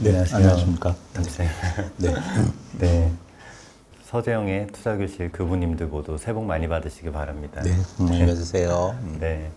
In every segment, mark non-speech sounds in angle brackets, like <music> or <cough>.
네, 안녕하십니까. 네. 네. 네. 서재영의 투자교실 그분님들 모두 새해 복 많이 받으시기 바랍니다. 네, 안녕히 가세요. 네.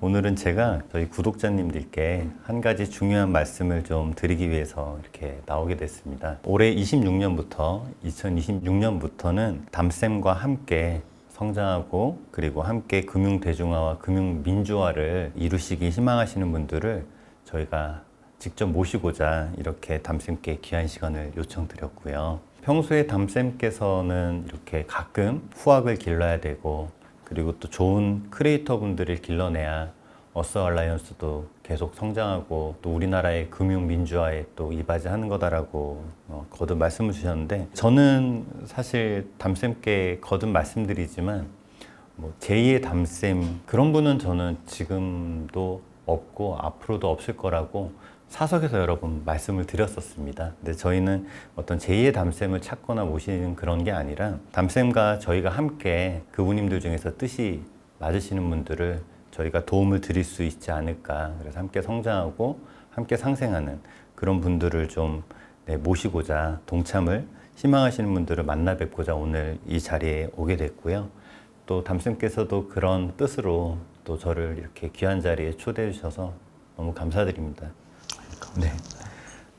오늘은 제가 저희 구독자님들께 한 가지 중요한 말씀을 좀 드리기 위해서 이렇게 나오게 됐습니다. 올해 26년부터 2026년부터는 담쌤과 함께 성장하고 그리고 함께 금융 대중화와 금융 민주화를 이루시기 희망하시는 분들을 저희가 직접 모시고자 이렇게 담쌤께 귀한 시간을 요청드렸고요. 평소에 담쌤께서는 이렇게 가끔 후학을 길러야 되고 그리고 또 좋은 크리에이터 분들을 길러내야 어서 얼라이언스도 계속 성장하고 또 우리나라의 금융 민주화에 또 이바지하는 거다라고 어, 거듭 말씀을 주셨는데 저는 사실 담쌤께 거듭 말씀드리지만 뭐 제2의 담쌤 그런 분은 저는 지금도 없고 앞으로도 없을 거라고 사석에서 여러 번 말씀을 드렸었습니다. 근데 저희는 어떤 제2의 담쌤을 찾거나 모시는 그런 게 아니라 담쌤과 저희가 함께 그분님들 중에서 뜻이 맞으시는 분들을 저희가 도움을 드릴 수 있지 않을까. 그래서 함께 성장하고 함께 상생하는 그런 분들을 좀 네, 모시고자 동참을 희망하시는 분들을 만나 뵙고자 오늘 이 자리에 오게 됐고요. 또 담쌤께서도 그런 뜻으로 또 저를 이렇게 귀한 자리에 초대해 주셔서 너무 감사드립니다. 네.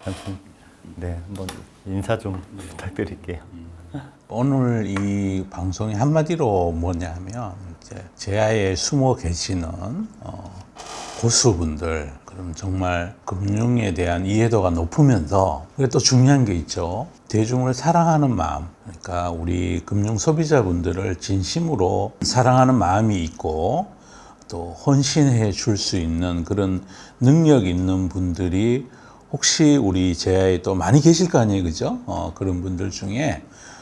아무튼 네, 한번 인사 좀 부탁드릴게요. 오늘 이 방송이 한마디로 뭐냐면 이제 제아에 숨어 계시는 어, 고수분들 그럼 정말 금융에 대한 이해도가 높으면서 그리고 또 중요한 게 있죠. 대중을 사랑하는 마음. 그러니까 우리 금융 소비자분들을 진심으로 사랑하는 마음이 있고 또 헌신해 줄 수 있는 그런 능력 있는 분들이 혹시 우리 제야에 또 많이 계실 거 아니에요, 그죠? 어, 그런 분들 중에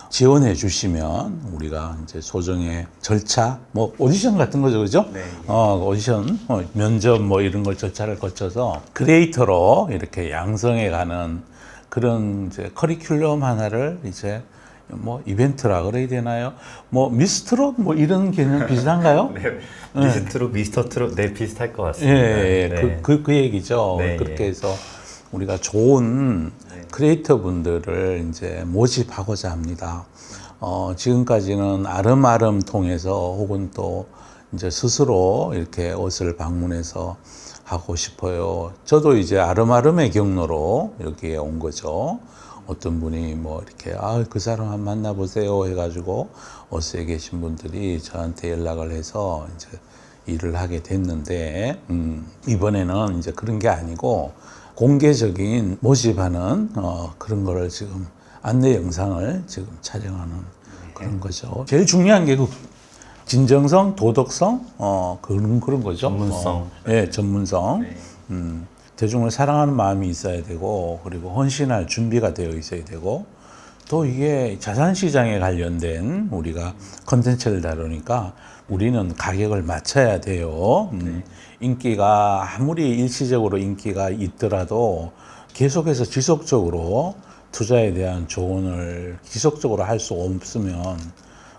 지원해 주시면 우리가 이제 소정의 절차, 뭐 오디션 같은 거죠, 그죠? 네. 어, 오디션, 어, 면접 뭐 이런 걸 절차를 거쳐서 크리에이터로 이렇게 양성해 가는 그런 이제 커리큘럼 하나를 이제 뭐 이벤트라 그래야 되나요? 뭐 미스트롯 뭐 이런 개념 <laughs> 비슷한가요? 네. 미스트로 미스터 트롯 네 비슷할 것 예, 같습니다. 예, 네. 그, 그, 그 얘기죠. 네, 그렇게 예. 해서 우리가 좋은 네. 크리에이터 분들을 이제 모집하고자 합니다. 어, 지금까지는 아름아름 통해서 혹은 또 이제 스스로 이렇게 옷을 방문해서 하고 싶어요. 저도 이제 아름아름의 경로로 여기에 온 거죠. 어떤 분이 뭐 이렇게 아 그 사람 한번 만나보세요 해가지고 어스에 계신 분들이 저한테 연락을 해서 이제 일을 하게 됐는데 음, 이번에는 이제 그런 게 아니고 공개적인 모집하는 어, 그런 거를 지금 안내 영상을 지금 촬영하는 그런 거죠. 제일 중요한 게 그 진정성, 도덕성, 어 그런 그런 거죠. 전문성. 어, 예, 전문성. 네. 음, 대중을 사랑하는 마음이 있어야 되고 그리고 헌신할 준비가 되어 있어야 되고 또 이게 자산 시장에 관련된 우리가 컨텐츠를 다루니까 우리는 가격을 맞춰야 돼요. 음, 인기가 아무리 일시적으로 인기가 있더라도 계속해서 지속적으로 투자에 대한 조언을 지속적으로 할 수 없으면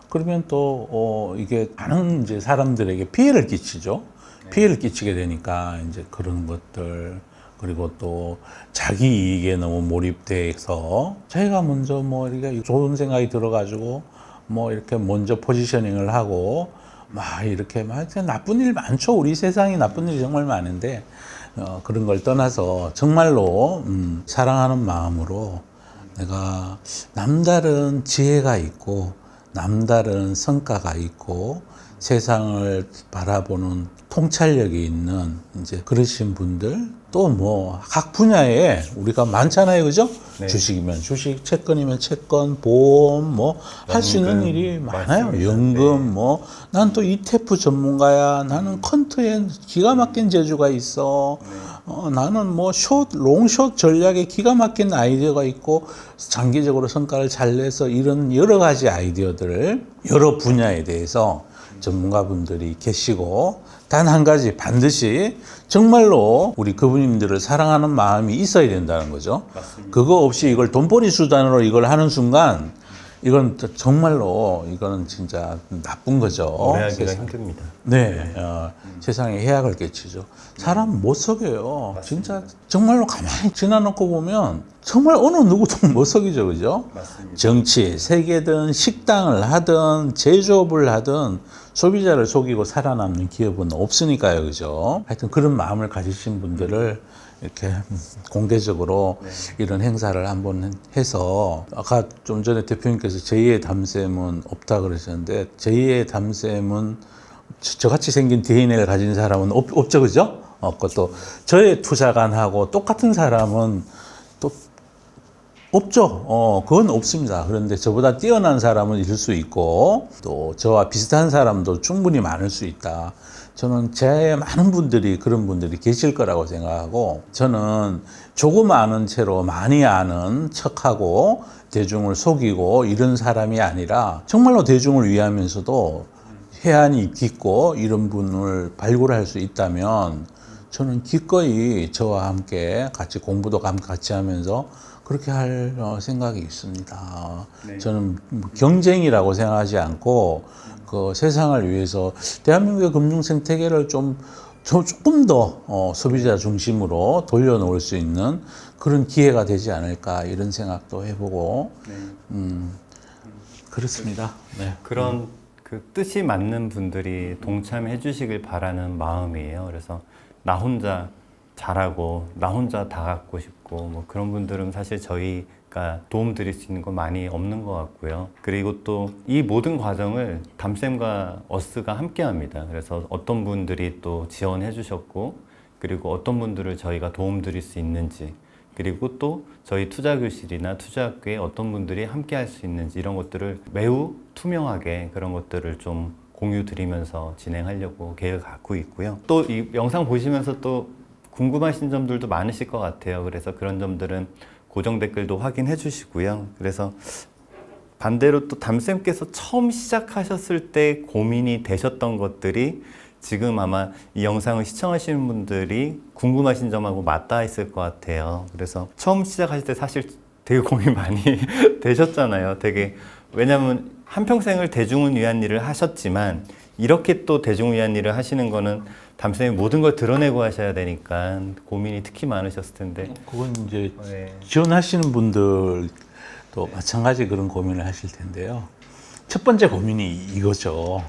그러면 또 어, 이게 많은 이제 사람들에게 피해를 끼치죠. 피해를 끼치게 되니까 이제 그런 것들 그리고 또 자기 이익에 너무 몰입돼서 자기가 먼저 뭐 이렇게 좋은 생각이 들어가지고 뭐 이렇게 먼저 포지셔닝을 하고 막 이렇게 막 나쁜 일 많죠. 우리 세상에 나쁜 일이 정말 많은데 어, 그런 걸 떠나서 정말로 음, 사랑하는 마음으로 내가 남다른 지혜가 있고 남다른 성과가 있고 세상을 바라보는 통찰력이 있는 이제 그러신 분들 또 뭐 각 분야에 우리가 많잖아요, 그죠? 네. 주식이면 주식, 채권이면 채권, 보험 뭐 할 수 있는 연금, 일이 많아요. 맞습니다. 연금 네. 뭐난또 ETF 전문가야. 나는 컨트에 기가 막힌 재주가 있어. 어, 나는 뭐 숏, 롱숏 전략에 기가 막힌 아이디어가 있고 장기적으로 성과를 잘 내서 이런 여러 가지 아이디어들을 여러 분야에 대해서 전문가분들이 계시고 단 한 가지 반드시 정말로 우리 그분님들을 사랑하는 마음이 있어야 된다는 거죠. 맞습니다. 그거 없이 이걸 돈벌이 수단으로 이걸 하는 순간 이건 또 정말로 이거는 진짜 나쁜 거죠. 오래하기가 세상. 힘듭니다. 네, 어, 세상에 해악을 끼치죠. 사람 못 속여요. 진짜 정말로 가만히 지나놓고 보면 정말 어느 누구도 <laughs> 못 속이죠, 그죠? 맞습니다. 정치, 세계든 식당을 하든 제조업을 하든 소비자를 속이고 살아남는 기업은 없으니까요, 그죠? 하여튼 그런 마음을 가지신 분들을 이렇게 공개적으로 이런 행사를 한번 해서 아까 좀 전에 대표님께서 제2의 담샘은 없다 그러셨는데 제2의 담샘은 저- 저같이 생긴 DNA를 가진 사람은 없, 없죠, 그죠? 없고 또 저의 투자관하고 똑같은 사람은 또 없죠. 어, 그건 없습니다. 그런데 저보다 뛰어난 사람은 있을 수 있고, 또 저와 비슷한 사람도 충분히 많을 수 있다. 저는 제 많은 분들이 그런 분들이 계실 거라고 생각하고, 저는 조금 아는 채로 많이 아는 척하고, 대중을 속이고, 이런 사람이 아니라, 정말로 대중을 위하면서도 해안이 깊고, 이런 분을 발굴할 수 있다면, 저는 기꺼이 저와 함께 같이 공부도 감- 같이 하면서 그렇게 할 어, 생각이 있습니다. 저는 뭐 경쟁이라고 생각하지 않고 그 세상을 위해서 대한민국의 금융 생태계를 좀 조- 조금 더 어, 소비자 중심으로 돌려놓을 수 있는 그런 기회가 되지 않을까 이런 생각도 해보고 음, 그렇습니다. 네. 그런 그 뜻이 맞는 분들이 동참해 주시길 바라는 마음이에요. 그래서 나 혼자 잘하고 나 혼자 다 갖고 싶고 뭐 그런 분들은 사실 저희 가 도움 드릴 수 있는 건 많이 없는 것 같고요. 그리고 또 이 모든 과정을 담쌤과 어스가 함께 합니다. 그래서 어떤 분들이 또 지원해 주셨고 그리고 어떤 분들을 저희가 도움 드릴 수 있는지 그리고 또 저희 투자교실이나 투자학교에 어떤 분들이 함께 할 수 있는지 이런 것들을 매우 투명하게 그런 것들을 좀 공유 드리면서 진행하려고 계획을 갖고 있고요. 또 이 영상 보시면서 또 궁금하신 점들도 많으실 것 같아요. 그래서 그런 점들은 고정 댓글도 확인해 주시고요. 그래서 반대로 또 담쌤께서 처음 시작하셨을 때 고민이 되셨던 것들이 지금 아마 이 영상을 시청하시는 분들이 궁금하신 점하고 맞닿아 있을 것 같아요. 그래서 처음 시작하실 때 사실 되게 고민 많이 <laughs> 되셨잖아요. 되게 왜냐하면 한평생을 대중을 위한 일을 하셨지만 이렇게 또 대중을 위한 일을 하시는 거는 담쌤이 모든 걸 드러내고 하셔야 되니까 고민이 특히 많으셨을 텐데 그건 이제 네. 지원하시는 분들도 마찬가지 그런 고민을 하실 텐데요. 첫 번째 고민이 이거죠.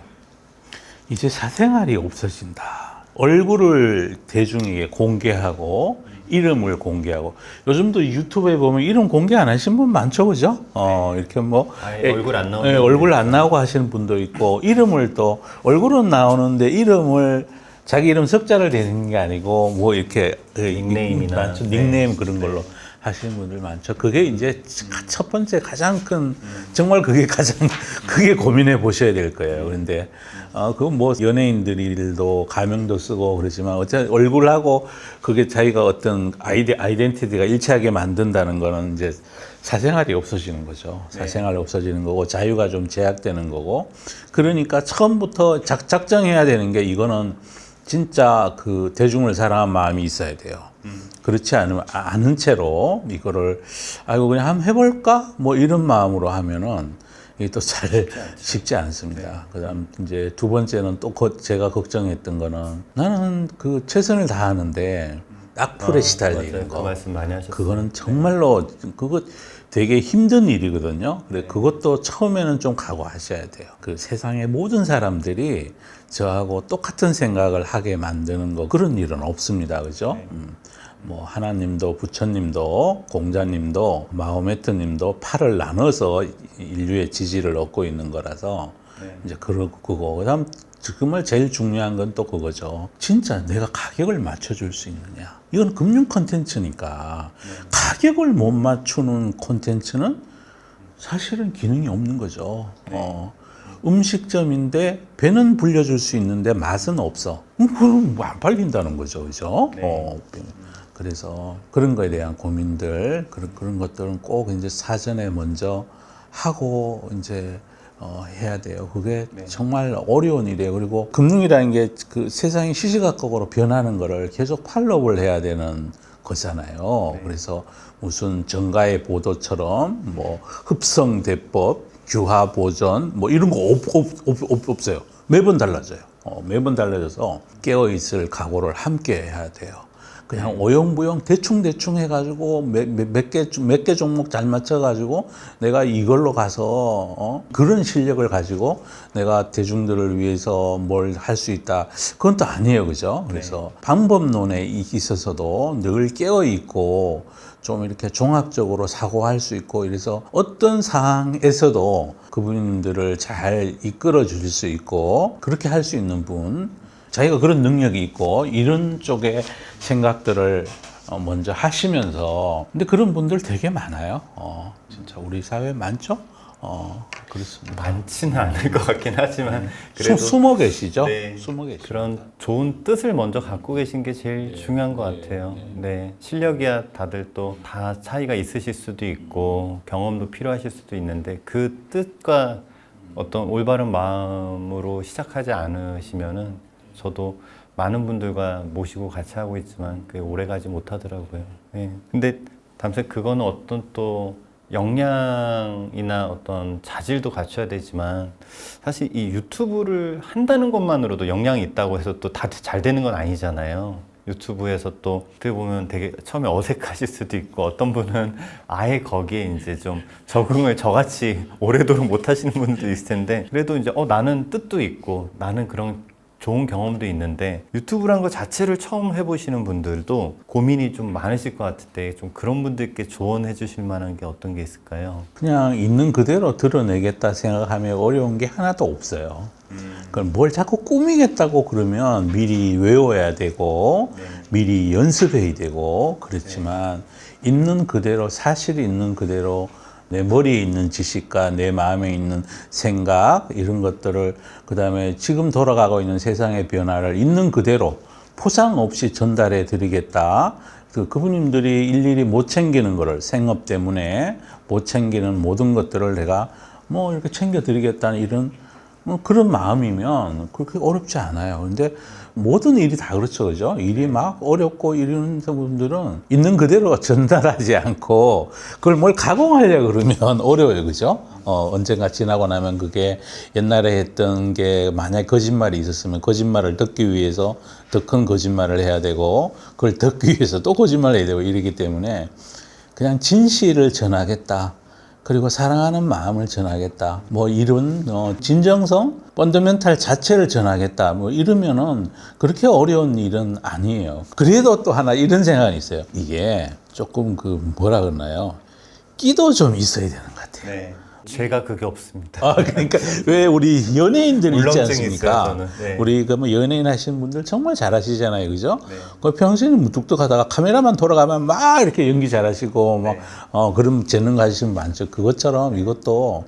이제 사생활이 없어진다. 얼굴을 대중에게 공개하고 이름을 공개하고 요즘도 유튜브에 보면 이름 공개 안 하신 분 많죠, 그죠? 어 이렇게 뭐 아예 예, 얼굴 안 나오는 예, 얼굴 안 나오고 하시는 분도 있고 이름을 또 얼굴은 나오는데 이름을 자기 이름 석자를 대는 게 아니고 뭐 이렇게 닉네임이나, 많죠. 네. 닉네임 그런 걸로 하시는 분들 많죠. 그게 이제 첫 번째 가장 큰 정말 그게 가장 <laughs> 그게 고민해 보셔야 될 거예요. 그런데 어 그건 뭐 연예인들도 가명도 쓰고 그러지만 어차피 얼굴하고 그게 자기가 어떤 아이디 아이덴티티가 일치하게 만든다는 거는 이제 사생활이 없어지는 거죠. 사생활이 없어지는 거고 자유가 좀 제약되는 거고 그러니까 처음부터 작, 작정해야 되는 게 이거는 진짜 그 대중을 사랑한 마음이 있어야 돼요. 그렇지 않으면 아- 아는 채로 이거를 아이고 그냥 한번 해볼까 뭐 이런 마음으로 하면은 이게 또 잘 쉽지 않습니다. 그다음 이제 두 번째는 또 거- 제가 걱정했던 거는 나는 그 최선을 다하는데 악플에 시달리는 맞아요. 거그 말씀 많이 하셨어요. 그거는 정말로 그거 되게 힘든 일이거든요. 근데 그것도 처음에는 좀 각오하셔야 돼요. 그 세상의 모든 사람들이 저하고 똑같은 생각을 하게 만드는 거 그런 일은 없습니다. 그죠? 음. 뭐 하나님도 부처님도 공자님도 마호메트님도 팔을 나눠서 인류의 지지를 얻고 있는 거라서 이제 그러 그거 그다음 정말 제일 중요한 건 또 그거죠. 진짜 내가 가격을 맞춰줄 수 있느냐. 이건 금융 콘텐츠니까 가격을 못 맞추는 콘텐츠는 사실은 기능이 없는 거죠. 어, 음식점인데 배는 불려줄 수 있는데 맛은 없어. 음, 그럼 뭐안 팔린다는 거죠, 그죠? 어, 그래서 그런 거에 대한 고민들 그런 그런 것들은 꼭 이제 사전에 먼저 하고 이제 어, 해야 돼요. 그게 정말 어려운 일이에요. 그리고 금융이라는 게 그 세상이 시시각각으로 변하는 거를 계속 팔로우를 해야 되는 거잖아요. 그래서 무슨 정가의 보도처럼 뭐 흡성 대법 규화 보전 뭐 이런 거 없, 없, 없, 없, 없어요. 매번 달라져요. 어, 매번 달라져서 깨어 있을 각오를 함께 해야 돼요. 그냥 오용부용 대충 대충 해가지고 몇개몇 개 종목 잘 맞춰가지고 내가 이걸로 가서 어? 그런 실력을 가지고 내가 대중들을 위해서 뭘 할 수 있다. 그건 또 아니에요, 그죠? 그래서 방법론에 이- 있어서도 늘 깨어 있고 좀 이렇게 종합적으로 사고할 수 있고 이래서 어떤 상황에서도 그분들을 잘 이끌어 주실 수 있고 그렇게 할 수 있는 분 자기가 그런 능력이 있고 이런 쪽의 생각들을 어, 먼저 하시면서 근데 그런 분들 되게 많아요. 어, 진짜 우리 사회에 많죠? 어, 그렇습니다. 많지는 않을 것 같긴 하지만 수, 그래도 숨어 계시죠? 네. 숨어 계시죠. 그런 좋은 뜻을 먼저 갖고 계신 게 제일 중요한 것 같아요. 네. 실력이야 다들 또 다 차이가 있으실 수도 있고 경험도 필요하실 수도 있는데 그 뜻과 어떤 올바른 마음으로 시작하지 않으시면은 저도 많은 분들과 모시고 같이 하고 있지만 그게 오래 가지 못하더라고요. 네. 근데 담생 그거는 어떤 또 역량이나 어떤 자질도 갖춰야 되지만 사실 이 유튜브를 한다는 것만으로도 역량이 있다고 해서 또 다 잘 되는 건 아니잖아요. 유튜브에서 또 어떻게 보면 되게 처음에 어색하실 수도 있고 어떤 분은 아예 거기에 이제 좀 적응을 저같이 오래도록 못 하시는 분도 있을 텐데 그래도 이제 어 나는 뜻도 있고 나는 그런 좋은 경험도 있는데 유튜브란 것 자체를 처음 해보시는 분들도 고민이 좀 많으실 것 같은데 좀 그런 분들께 조언해 주실 만한 게 어떤 게 있을까요? 그냥 있는 그대로 드러내겠다 생각하면 어려운 게 하나도 없어요. 그럼 뭘 자꾸 꾸미겠다고 그러면 미리 외워야 되고 미리 연습해야 되고 그렇지만 있는 그대로 사실 있는 그대로 내 머리에 있는 지식과 내 마음에 있는 생각 이런 것들을 그 다음에 지금 돌아가고 있는 세상의 변화를 있는 그대로 포상 없이 전달해 드리겠다. 그 그분님들이 일일이 못 챙기는 거를 생업 때문에 못 챙기는 모든 것들을 내가 뭐 이렇게 챙겨 드리겠다는 이런 뭐 그런 마음이면 그렇게 어렵지 않아요. 근데 모든 일이 다 그렇죠. 그죠? 일이 막 어렵고 이런 분들은 있는 그대로 <laughs> 전달하지 않고 그걸 뭘 가공하려고 그러면 어려워요. 그죠? 어, 언젠가 지나고 나면 그게 옛날에 했던 게 만약 거짓말이 있었으면 거짓말을 듣기 위해서 더 큰 거짓말을 해야 되고 그걸 듣기 위해서 또 거짓말을 해야 되고 이러기 때문에 그냥 진실을 전하겠다. 그리고 사랑하는 마음을 전하겠다. 뭐 이런 어, 진정성, 펀더멘탈 자체를 전하겠다. 뭐 이러면은 그렇게 어려운 일은 아니에요. 그래도 또 하나 이런 생각이 있어요. 이게 조금 그 뭐라 그러나요? 끼도 좀 있어야 되는 것 같아요. 네. 제가 그게 없습니다. 아, 그러니까 왜 우리 연예인들이 있지 울렁증이 않습니까? 있어요, 저는. 네. 우리 그뭐 연예인 하시는 분들 정말 잘하시잖아요, 그죠? 네. 그 평소에 무뚝뚝하다가 카메라만 돌아가면 막 이렇게 연기 잘하시고 막 네. 어, 그런 재능 가지신 분 많죠. 그것처럼 이것도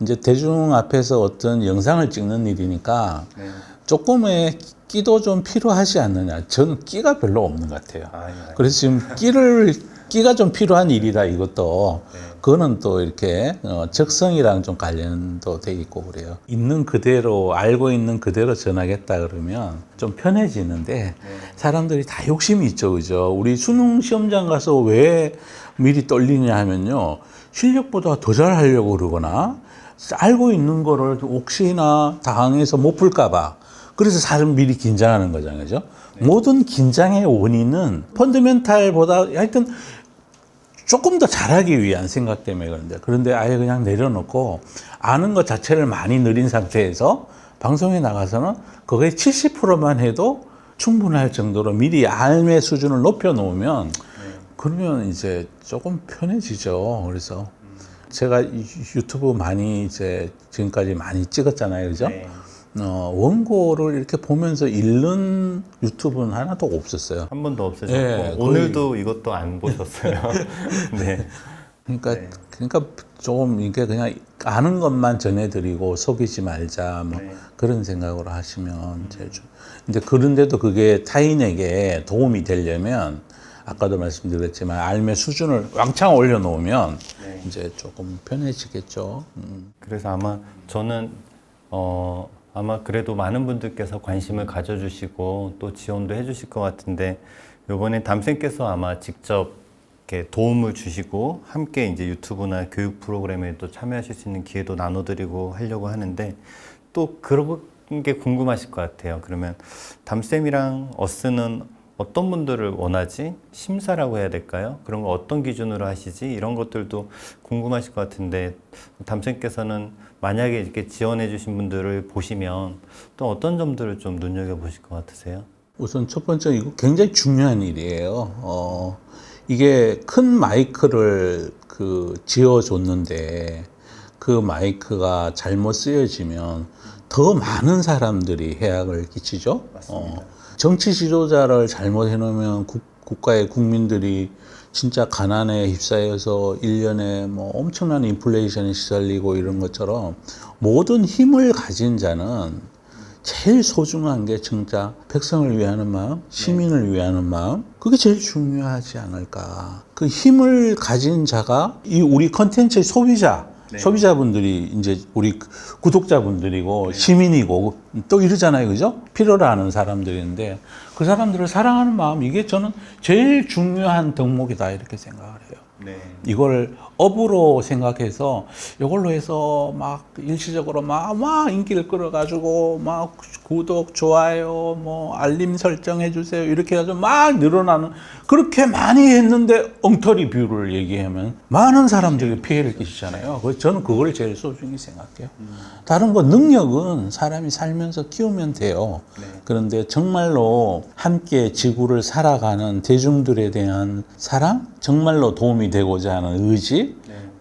이제 대중 앞에서 어떤 영상을 찍는 일이니까 네. 조금의 끼도 좀 필요하지 않느냐. 저는 끼가 별로 없는 것 같아요. 아니, 아니. 그래서 지금 끼를 끼가 좀 필요한 일이다 이것도 네. 그거는 또 이렇게 어, 적성이랑 좀 관련도 돼 있고 그래요. 있는 그대로 알고 있는 그대로 전하겠다 그러면 좀 편해지는데 네. 사람들이 다 욕심이 있죠, 그죠? 우리 수능 시험장 가서 왜 미리 떨리냐 하면요 실력보다 더 잘하려고 그러거나 알고 있는 거를 혹시나 당해서 못 풀까봐 그래서 사람 미리 긴장하는 거잖아요, 그죠? 모든 긴장의 원인은 펀더멘탈보다 하여튼 조금 더 잘하기 위한 생각 때문에 그런데 그런데 아예 그냥 내려놓고 아는 것 자체를 많이 느린 상태에서 방송에 나가서는 거기에 70%만 해도 충분할 정도로 미리 알매 수준을 높여 놓으면 그러면 이제 조금 편해지죠. 그래서 제가 이 유튜브 많이 이제 지금까지 많이 찍었잖아요. 그죠? 네. 어, 원고를 이렇게 보면서 읽는 유튜브는 하나도 없었어요. 한 번도 없으셨고 예, 오늘도 이것도 안 보셨어요. <laughs> 네. 그러니까 네. 그러니까 조금 이게 그냥 아는 것만 전해드리고 속이지 말자 뭐 네. 그런 생각으로 하시면 제일 좋. 이제 그런데도 그게 타인에게 도움이 되려면 아까도 말씀드렸지만 알매 수준을 왕창 올려놓으면 네. 이제 조금 편해지겠죠. 음. 그래서 아마 저는 어 아마 그래도 많은 분들께서 관심을 가져주시고 또 지원도 해주실 것 같은데 이번에 담생께서 아마 직접 이렇게 도움을 주시고 함께 이제 유튜브나 교육 프로그램에 또 참여하실 수 있는 기회도 나눠드리고 하려고 하는데 또 그런 게 궁금하실 것 같아요. 그러면 담쌤이랑 어스는 어떤 분들을 원하지? 심사라고 해야 될까요? 그런 거 어떤 기준으로 하시지? 이런 것들도 궁금하실 것 같은데 담쌤께서는 만약에 이렇게 지원해 주신 분들을 보시면 또 어떤 점들을 좀 눈여겨 보실 것 같으세요? 우선 첫 번째 이거 굉장히 중요한 일이에요. 어, 이게 큰 마이크를 그 지어 줬는데 그 마이크가 잘못 쓰여지면 더 많은 사람들이 해악을 끼치죠. 어, 정치 지도자를 잘못 해놓으면 국, 국가의 국민들이 진짜 가난에 휩싸여서 일년에뭐 엄청난 인플레이션에 시달리고 이런 것처럼 모든 힘을 가진 자는 제일 소중한 게 진짜 백성을 위하는 마음, 시민을 위하는 마음, 그게 제일 중요하지 않을까. 그 힘을 가진 자가 이 우리 컨텐츠의 소비자, 소비자분들이 이제 우리 구독자분들이고 시민이고 또 이러잖아요. 그죠? 필요로 하는 사람들인데 그 사람들을 사랑하는 마음, 이게 저는 제일 중요한 덕목이다. 이렇게 생각을 해요. 네. 이걸 업으로 생각해서 이걸로 해서 막 일시적으로 막, 막 인기를 끌어가지고 막 구독, 좋아요, 뭐 알림 설정해 주세요 이렇게 해가지고 막 늘어나는 그렇게 많이 했는데 엉터리 뷰를 얘기하면 많은 사람들이 피해를 끼치잖아요. 그래서 저는 그걸 제일 소중히 생각해요. 다른 거 능력은 사람이 살면서 키우면 돼요. 그런데 정말로 함께 지구를 살아가는 대중들에 대한 사랑, 정말로 도움이 되고자 하는 의지,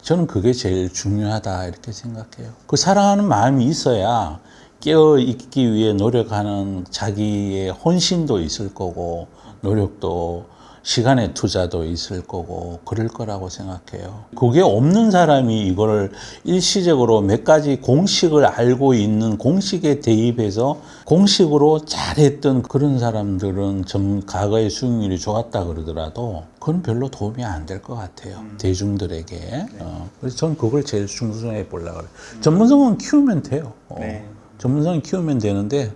저는 그게 제일 중요하다 이렇게 생각해요. 그 사랑하는 마음이 있어야 깨어 있기 위해 노력하는 자기의 혼신도 있을 거고 노력도 시간의 투자도 있을 거고 그럴 거라고 생각해요. 그게 없는 사람이 이거를 일시적으로 몇 가지 공식을 알고 있는 공식에 대입해서 공식으로 잘했던 그런 사람들은 좀 과거의 수익률이 좋았다 그러더라도 그건 별로 도움이 안 될 것 같아요. 대중들에게. 어, 그래서 저는 그걸 제일 중요해 보려고 그래요. 전문성은 키우면 돼요. 어, 네. 전문성은 키우면 되는데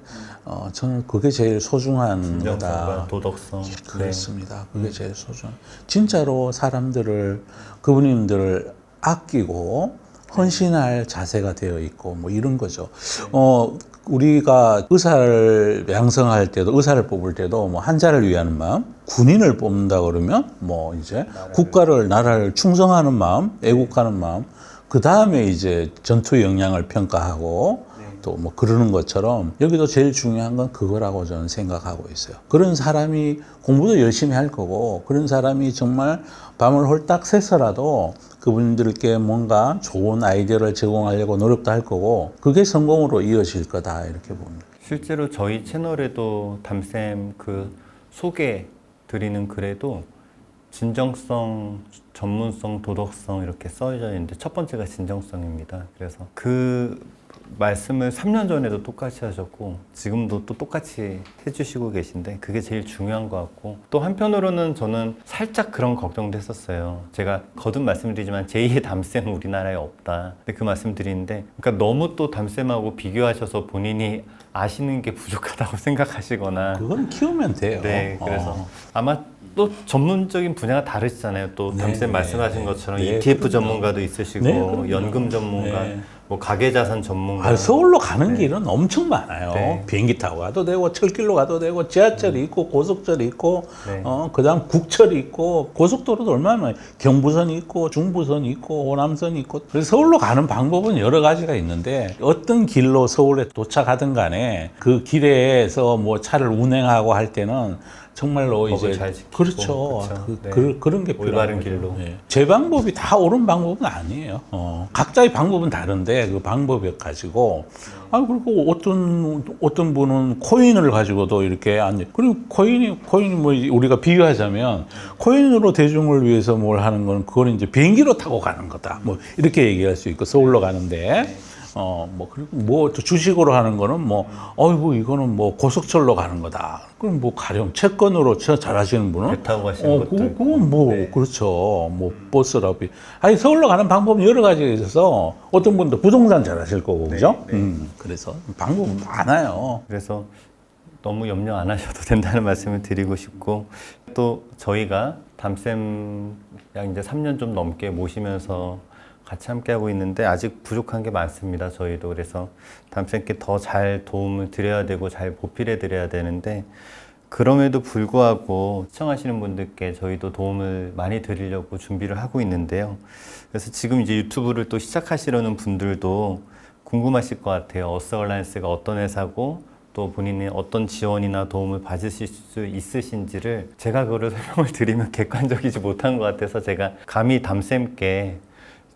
어, 저는 그게 제일 소중한 거다. 도덕성. 네. 그렇습니다. 그게 제일 소중. 진짜로 사람들을 그분님들을 아끼고 헌신할 자세가 되어 있고 뭐 이런 거죠. 어 우리가 의사를 양성할 때도 의사를 뽑을 때도 뭐 한자를 위하는 마음, 군인을 뽑는다 그러면 뭐 이제 국가를 나라를 충성하는 마음, 애국하는 마음, 그 다음에 이제 전투 역량을 평가하고 또 뭐 그러는 것처럼 여기도 제일 중요한 건 그거라고 저는 생각하고 있어요. 그런 사람이 공부도 열심히 할 거고 그런 사람이 정말 밤을 홀딱 새서라도 그분들께 뭔가 좋은 아이디어를 제공하려고 노력도 할 거고 그게 성공으로 이어질 거다 이렇게 봅니다. 실제로 저희 채널에도 담쌤 그 소개 드리는 글에도 진정성, 전문성, 도덕성 이렇게 써져 있는데 첫 번째가 진정성입니다. 그래서 그 말씀을 3년 전에도 똑같이 하셨고 지금도 또 똑같이 해주시고 계신데 그게 제일 중요한 것 같고 또 한편으로는 저는 살짝 그런 걱정도 했었어요. 제가 거듭 말씀드리지만 제2의 담쌤은 우리나라에 없다. 근데 그 말씀 드리는데 그러니까 너무 또 담쌤하고 비교하셔서 본인이 아시는 게 부족하다고 <laughs> 생각하시거나 그건 키우면 돼요. 네, 그래서 어. 아마 또 전문적인 분야가 다르시잖아요. 또 네, 담쌤 네, 말씀하신 것처럼 네, ETF 그럼요. 전문가도 있으시고 네. 연금 전문가, 네. 뭐 가계자산 전문가. 아, 서울로 가는 길은 엄청 많아요. 네. 비행기 타고 가도 되고 철길로 가도 되고 지하철이 있고 고속철이 있고 네. 어 그다음 국철이 있고 고속도로도 얼마나 많아요. 경부선이 있고 중부선이 있고 호남선이 있고 그래서 서울로 가는 방법은 여러 가지가 있는데 어떤 길로 서울에 도착하든 간에 그 길에서 뭐 차를 운행하고 할 때는 정말로 이제 잘 지키고, 그렇죠. 그쵸. 그, 네. 그, 그런 게 올바른 길로. 예. 제 방법이 다 옳은 방법은 아니에요. 어, 각자의 방법은 다른데 그 방법을 가지고 아 그리고 어떤 어떤 분은 코인을 가지고도 이렇게 안 그리고 코인이 코인이 뭐 우리가 비교하자면 코인으로 대중을 위해서 뭘 하는 건 그거는 이제 비행기로 타고 가는 거다. 뭐 이렇게 얘기할 수 있고 서울로 가는데 어, 뭐, 그리고 뭐, 또 주식으로 하는 거는 뭐, 어이구, 이거는 뭐, 고속철로 가는 거다. 그럼 뭐, 가령 채권으로 저 잘하시는 분은. 배 타고 가시는 어, 것도 그거. 그건 뭐, 네. 그렇죠. 뭐, 버스라비. 아니, 서울로 가는 방법은 여러 가지가 있어서 어떤 분도 부동산 잘 하실 거고, 그죠? 네. 음, 그래서 방법은 많아요. 그래서 너무 염려 안 하셔도 <laughs> 된다는 말씀을 드리고 싶고 또 저희가 담쌤 약 이제 3년 좀 넘게 모시면서 같이 함께 하고 있는데 아직 부족한 게 많습니다. 저희도 그래서 담쌤께 더 잘 도움을 드려야 되고 잘 보필해 드려야 되는데 그럼에도 불구하고 시청하시는 분들께 저희도 도움을 많이 드리려고 준비를 하고 있는데요. 그래서 지금 이제 유튜브를 또 시작하시려는 분들도 궁금하실 것 같아요. 어스얼라이언스가 어떤 회사고 또 본인이 어떤 지원이나 도움을 받으실 수 있으신지를 제가 그거를 <laughs> 설명을 드리면 객관적이지 못한 것 같아서 제가 감히 담쌤께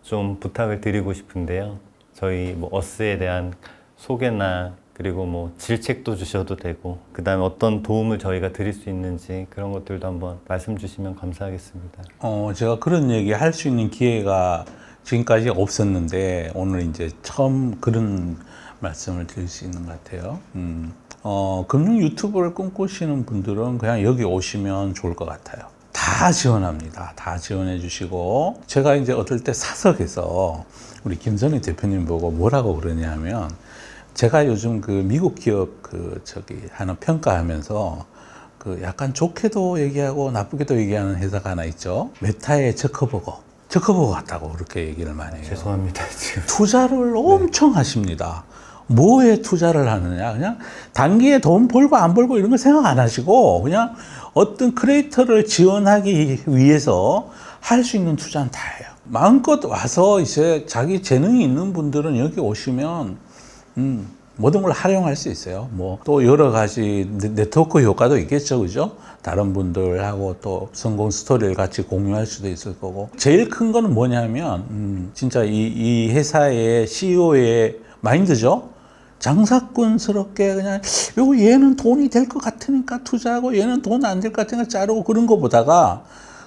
좀 부탁을 드리고 싶은데요. 저희 뭐 어스에 대한 소개나 그리고 뭐 질책도 주셔도 되고 그다음에 어떤 도움을 저희가 드릴 수 있는지 그런 것들도 한번 말씀 주시면 감사하겠습니다. 어, 제가 그런 얘기 할 수 있는 기회가 지금까지 없었는데 오늘 이제 처음 그런 말씀을 드릴 수 있는 것 같아요. 음, 어, 금융 유튜브를 꿈꾸시는 분들은 그냥 여기 오시면 좋을 것 같아요. 다 지원합니다. 다 지원해 주시고 제가 이제 어떨 때 사석에서 우리 김선희 대표님 보고 뭐라고 그러냐면 제가 요즘 그 미국 기업 그 저기 하나 평가하면서 그 약간 좋게도 얘기하고 나쁘게도 얘기하는 회사가 하나 있죠. 메타의 저커버거. 저커버거 같다고 그렇게 얘기를 많이 해요. 죄송합니다 지금. 투자를 엄청 하십니다. 뭐에 투자를 하느냐? 그냥 단기에 돈 벌고 안 벌고 이런 거 생각 안 하시고 그냥 어떤 크리에이터를 지원하기 위해서 할 수 있는 투자는 다 해요. 마음껏 와서 이제 자기 재능이 있는 분들은 여기 오시면 음, 모든 걸 활용할 수 있어요. 뭐 또 여러 가지 네- 네트워크 효과도 있겠죠, 그죠? 다른 분들하고 또 성공 스토리를 같이 공유할 수도 있을 거고. 제일 큰 거는 뭐냐면 음, 진짜 이, 이 회사의 CEO의 마인드죠. 장사꾼스럽게 그냥 요 얘는 돈이 될 것 같으니까 투자하고 얘는 돈 안 될 것 같으니까 자르고 그런 거보다가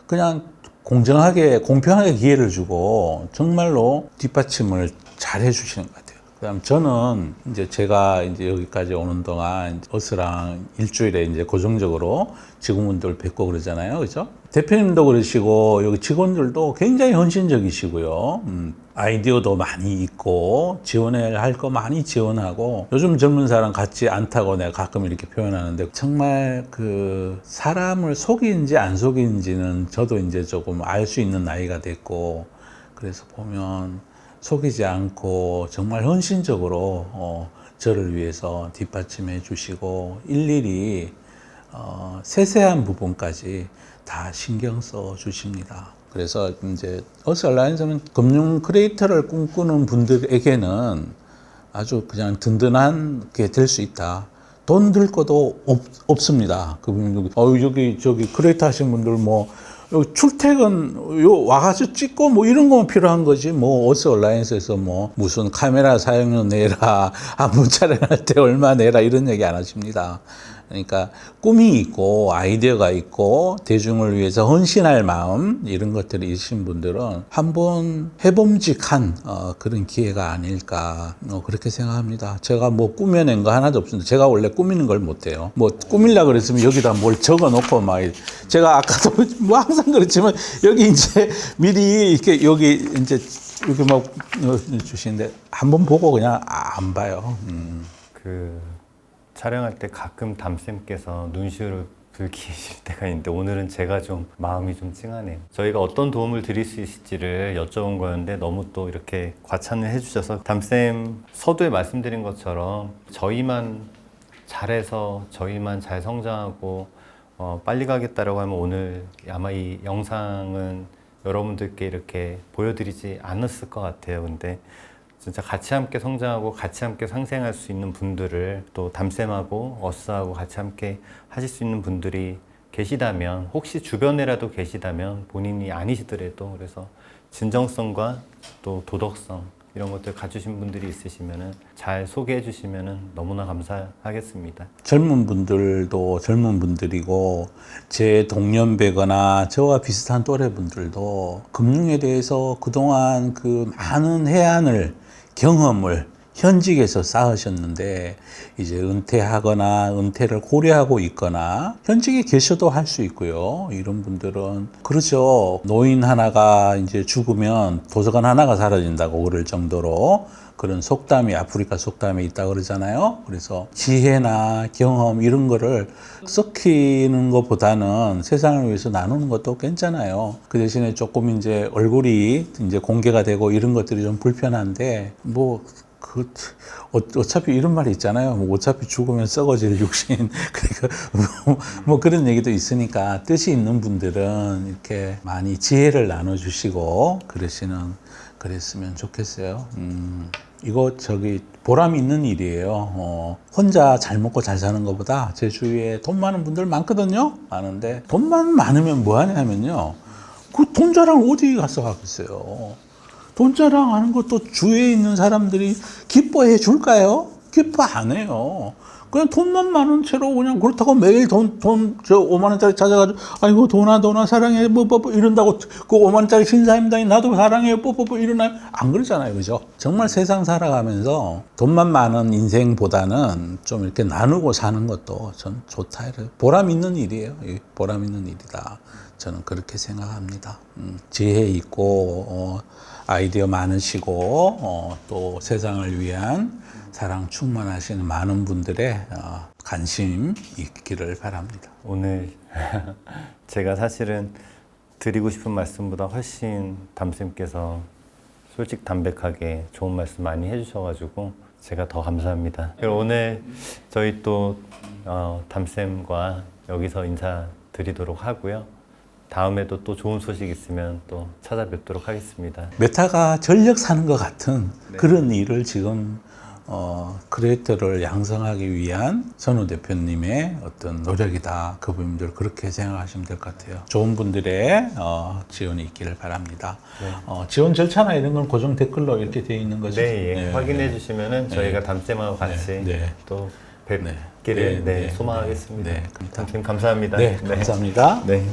그냥 공정하게 공평하게 기회를 주고 정말로 뒷받침을 잘 해주시는 것 같아요. 그다음 저는 이제 제가 이제 여기까지 오는 동안 어스랑 일주일에 이제 고정적으로 직원분들 뵙고 그러잖아요, 그죠? 대표님도 그러시고 여기 직원들도 굉장히 헌신적이시고요. 음, 아이디어도 많이 있고 지원해야 할 거 많이 지원하고 요즘 젊은 사람 같지 않다고 내가 가끔 이렇게 표현하는데 정말 그 사람을 속이는지 안 속이는지는 저도 이제 조금 알 수 있는 나이가 됐고 그래서 보면 속이지 않고 정말 헌신적으로 어, 저를 위해서 뒷받침해 주시고 일일이 어, 세세한 부분까지 다 신경 써 주십니다. 그래서 이제 어스 얼라이언스는 금융 크리에이터를 꿈꾸는 분들에게는 아주 그냥 든든한 게 될 수 있다. 돈 들 것도 없, 없습니다. 그분 어 여기 저기 크리에이터 하신 분들 뭐요 출퇴근 요 와가지고 찍고 뭐 이런 거만 필요한 거지 뭐 어스 얼라이언스에서 뭐 무슨 카메라 사용료 내라 한분 촬영할 때 얼마 내라 이런 얘기 안 하십니다. 그러니까 꿈이 있고 아이디어가 있고 대중을 위해서 헌신할 마음 이런 것들이 있으신 분들은 한번 해봄직한 어, 그런 기회가 아닐까 어, 그렇게 생각합니다. 제가 뭐 꾸며낸 거 하나도 없습니다. 제가 원래 꾸미는 걸 못해요. 뭐 꾸밀라 그랬으면 여기다 뭘 적어놓고 막 제가 아까도 <laughs> 뭐 항상 그렇지만 여기 이제 미리 이렇게 여기 이제 이렇게 막 어, 주시는데 한번 보고 그냥 안 봐요. 음. 그 촬영할 때 가끔 담쌤께서 눈시울을 붉히실 <laughs> 때가 있는데 오늘은 제가 좀 마음이 좀 찡하네요. 저희가 어떤 도움을 드릴 수 있을지를 여쭤본 거였는데 너무 또 이렇게 과찬을 해주셔서 담쌤 서두에 말씀드린 것처럼 저희만 잘해서 저희만 잘 성장하고 어, 빨리 가겠다라고 하면 오늘 아마 이 영상은 여러분들께 이렇게 보여드리지 않았을 것 같아요. 근데 진짜 같이 함께 성장하고 같이 함께 상생할 수 있는 분들을 또 담쌤하고 어스하고 같이 함께 하실 수 있는 분들이 계시다면 혹시 주변에라도 계시다면 본인이 아니시더라도 그래서 진정성과 또 도덕성 이런 것들 갖추신 분들이 있으시면은 잘 소개해 주시면은 너무나 감사하겠습니다. 젊은 분들도 젊은 분들이고 제 동년배거나 저와 비슷한 또래 분들도 금융에 대해서 그동안 그 많은 해안을 경험을 현직에서 쌓으셨는데 이제 은퇴하거나 은퇴를 고려하고 있거나 현직에 계셔도 할 수 있고요. 이런 분들은 그렇죠. 노인 하나가 이제 죽으면 도서관 하나가 사라진다고 그럴 정도로 그런 속담이 아프리카 속담에 있다 그러잖아요. 그래서 지혜나 경험 이런 거를 썩히는 것보다는 세상을 위해서 나누는 것도 괜찮아요. 그 대신에 조금 이제 얼굴이 이제 공개가 되고 이런 것들이 좀 불편한데 뭐 그, 어, 어차피 이런 말이 있잖아요. 뭐 어차피 죽으면 썩어질 육신. <laughs> 그러니까 뭐, 뭐 그런 얘기도 있으니까 뜻이 있는 분들은 이렇게 많이 지혜를 나눠주시고 그러시는, 그랬으면 좋겠어요. 음, 이거 저기 보람 있는 일이에요. 어, 혼자 잘 먹고 잘 사는 것보다 제 주위에 돈 많은 분들 많거든요. 많은데 돈만 많으면 뭐 하냐면요. 그 돈 자랑 어디 가서 하겠어요. 돈 자랑하는 것도 주위에 있는 사람들이 기뻐해 줄까요? 기뻐 안 해요. 그냥 돈만 많은 채로 그냥 그렇다고 매일 돈, 돈, 저 5만원짜리 찾아가지고, 아이고, 돈아, 돈아, 사랑해, 뭐, 뭐, 뭐, 이런다고, 그 5만원짜리 신사임당이 나도 사랑해, 뽀, 뽀, 뽀, 이러나요? 안 그러잖아요. 그죠? 정말 세상 살아가면서 돈만 많은 인생보다는 좀 이렇게 나누고 사는 것도 전 좋다. 이래요. 보람 있는 일이에요. 이 보람 있는 일이다. 저는 그렇게 생각합니다. 음, 지혜 있고, 어, 아이디어 많으시고, 어, 또 세상을 위한 사랑 충만하시는 많은 분들의 어, 관심 있기를 바랍니다. 오늘 <laughs> 제가 사실은 드리고 싶은 말씀보다 훨씬 담쌤께서 솔직 담백하게 좋은 말씀 많이 해주셔가지고 제가 더 감사합니다. 오늘 저희 또 어, 담쌤과 여기서 인사드리도록 하고요. 다음에도 또 좋은 소식 있으면 또 찾아뵙도록 하겠습니다. 메타가 전력 사는 것 같은 그런 일을 지금 어, 크리에이터를 양성하기 위한 선우 대표님의 어떤 노력이다. 그분들 그렇게 생각하시면 될 것 같아요. 좋은 분들의 어, 지원이 있기를 바랍니다. 어, 지원 절차나 이런 건 고정 댓글로 이렇게 되어 있는 거죠. 네, 예. 네, 확인해 네. 주시면은 저희가 담쌤하고 같이 네, 네. 또 네. 뵙기를 네, 네, 네, 소망하겠습니다. 네, 네. 담쌤 감사합니다. 네, 감사합니다. 네.